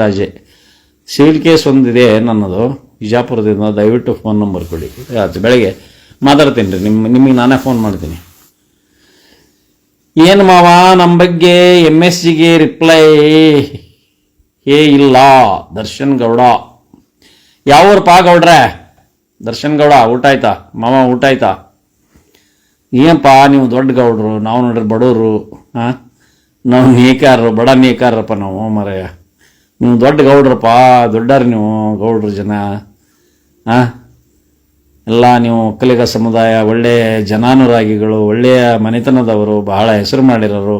Raje, civil case ಒಂದಿದೆ ನನ್ನದು ವಿಜಾಪುರದಿಂದ ದಯವಿಟ್ಟು ಫೋನ್ ನಂಬರ್ ಕೊಡಿ. ಆಯ್ತು, ಬೆಳಗ್ಗೆ ಮಾತಾಡ್ತೀನಿ ರೀ ನಿಮ್ಮ ನಿಮಗೆ ನಾನೇ ಫೋನ್ ಮಾಡ್ತೀನಿ. ಏನು ಮಾವ ನಮ್ಮ ಬಗ್ಗೆ ಎಂ ಎಸ್ ಸಿಗೆ ರಿಪ್ಲೈ ಏ ಇಲ್ಲ, ದರ್ಶನ್ ಗೌಡ. ಯಾವೂರಪ್ಪ ಗೌಡ್ರೆ? ದರ್ಶನ್ ಗೌಡ, ಊಟ ಆಯ್ತಾ? ಮಾವ, ಊಟ ಆಯ್ತಾ? ಏನಪ್ಪ ನೀವು ದೊಡ್ಡ ಗೌಡ್ರು, ನಾವು ನೋಡ್ರಿ ಬಡವರು ಹಾಂ ನಾವು ನೇಕಾರರು, ಬಡ ನೇಕಾರರಪ್ಪ ನಾವು ಮರೆಯ. ನೀವು ದೊಡ್ಡ ಗೌಡ್ರಪ್ಪ, ದೊಡ್ಡರು ನೀವು ಗೌಡ್ರ ಜನ. ಹಾಂ ಎಲ್ಲ ನೀವು ಒಕ್ಕಲಿಗ ಸಮುದಾಯ ಒಳ್ಳೆಯ ಜನಾನುರಾಗಿಗಳು, ಒಳ್ಳೆಯ ಮನೆತನದವರು, ಬಹಳ ಹೆಸರು ಮಾಡಿರೋರು,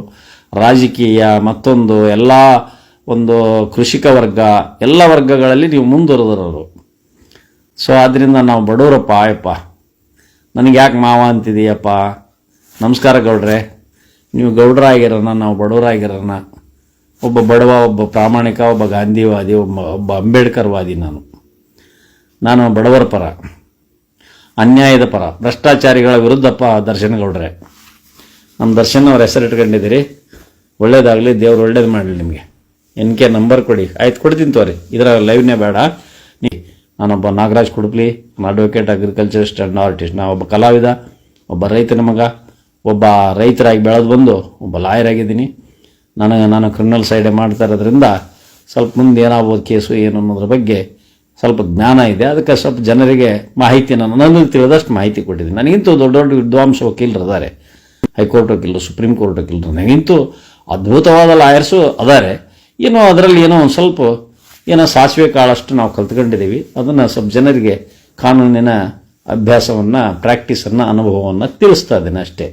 ರಾಜಕೀಯ, ಮತ್ತೊಂದು ಎಲ್ಲ ಒಂದು ಕೃಷಿಕ ವರ್ಗ, ಎಲ್ಲ ವರ್ಗಗಳಲ್ಲಿ ನೀವು ಮುಂದುವರೆದಿರೋರು ಸೊ ಆದ್ದರಿಂದ ನಾವು ಬಡವರಪ್ಪ, ಆಯಪ್ಪ. ನನಗೆ ಯಾಕೆ ಮಾವ ಅಂತಿದೀಯಪ್ಪ? ನಮಸ್ಕಾರ ಗೌಡ್ರೆ. ನೀವು ಗೌಡ್ರಾಗಿರೋಣ, ನಾವು ಬಡವರಾಗಿರೋಣ. ಒಬ್ಬ ಬಡವ, ಒಬ್ಬ ಪ್ರಾಮಾಣಿಕ, ಒಬ್ಬ ಗಾಂಧಿವಾದಿ, ಒಬ್ಬ ಒಬ್ಬ ಅಂಬೇಡ್ಕರ್ವಾದಿ ನಾನು. ನಾನು ಬಡವರ ಪರ, ಅನ್ಯಾಯದ ಪರ, ಭ್ರಷ್ಟಾಚಾರಿಗಳ ವಿರುದ್ಧಪ್ಪ ದರ್ಶನ ಗೌಡ್ರೆ ನಮ್ಮ ದರ್ಶನ್ ಅವ್ರ ಹೆಸರು ಇಟ್ಕೊಂಡಿದ್ದೀರಿ. ಒಳ್ಳೇದಾಗಲಿ, ದೇವ್ರು ಒಳ್ಳೇದು ಮಾಡಲಿ ನಿಮಗೆ. ಎನ್ ಕೆ ನಂಬರ್ ಕೊಡಿ. ಆಯ್ತು, ಕೊಡ್ತೀನಿ ತೋರಿ. ಇದರ ಲೈವ್ನೇ ಬೇಡ. ನೀ, ನಾನೊಬ್ಬ Nagaraj Kudupli advocate agriculturist and artist ನಾನು ಒಬ್ಬ ಕಲಾವಿದ, ಒಬ್ಬ ರೈತನ ಮಗ, ಒಬ್ಬ ರೈತರಾಗಿ ಬೆಳೆದು ಬಂದು, ಒಬ್ಬ ಲಾಯರ್ ಆಗಿದ್ದೀನಿ. ನನಗೆ ನಾನು ಕ್ರಿಮಿನಲ್ ಸೈಡೇ ಮಾಡ್ತಾ ಇರೋದ್ರಿಂದ ಸ್ವಲ್ಪ ಮುಂದೆ ಏನಾಗ್ಬೋದು ಕೇಸು ಏನು ಅನ್ನೋದ್ರ ಬಗ್ಗೆ ಸ್ವಲ್ಪ ಜ್ಞಾನ ಇದೆ. ಅದಕ್ಕೆ ಸ್ವಲ್ಪ ಜನರಿಗೆ ಮಾಹಿತಿ ನಾನು ತಿಳಿದಷ್ಟು ಮಾಹಿತಿ ಕೊಟ್ಟಿದ್ದೀನಿ. ನನಗಿಂತೂ ದೊಡ್ಡ ದೊಡ್ಡ ವಿದ್ವಾಂಸ ವಕೀಲರು ಅದಾರೆ ಹೈಕೋರ್ಟ್ ವಕೀಲರು, ಸುಪ್ರೀಂ ಕೋರ್ಟ್ ವಕೀಲರು. ನನಗಿಂತೂ ಅದ್ಭುತವಾದ ಲಾಯರ್ಸು ಅದಾರೆ. ಏನೋ ಅದರಲ್ಲಿ ಏನೋ ಒಂದು ಸ್ವಲ್ಪ ಏನೋ ಸಾಸಿವೆ ಕಾಳಷ್ಟು ನಾವು ಕಲ್ತ್ಕೊಂಡಿದ್ದೀವಿ. ಅದನ್ನು ಸ್ವಲ್ಪ ಜನರಿಗೆ ಕಾನೂನಿನ ಅಭ್ಯಾಸವನ್ನು ಪ್ರಾಕ್ಟೀಸನ್ನು ಅನುಭವವನ್ನು ತಿಳಿಸ್ತಾ ಇದ್ದೇನೆ ಅಷ್ಟೇ.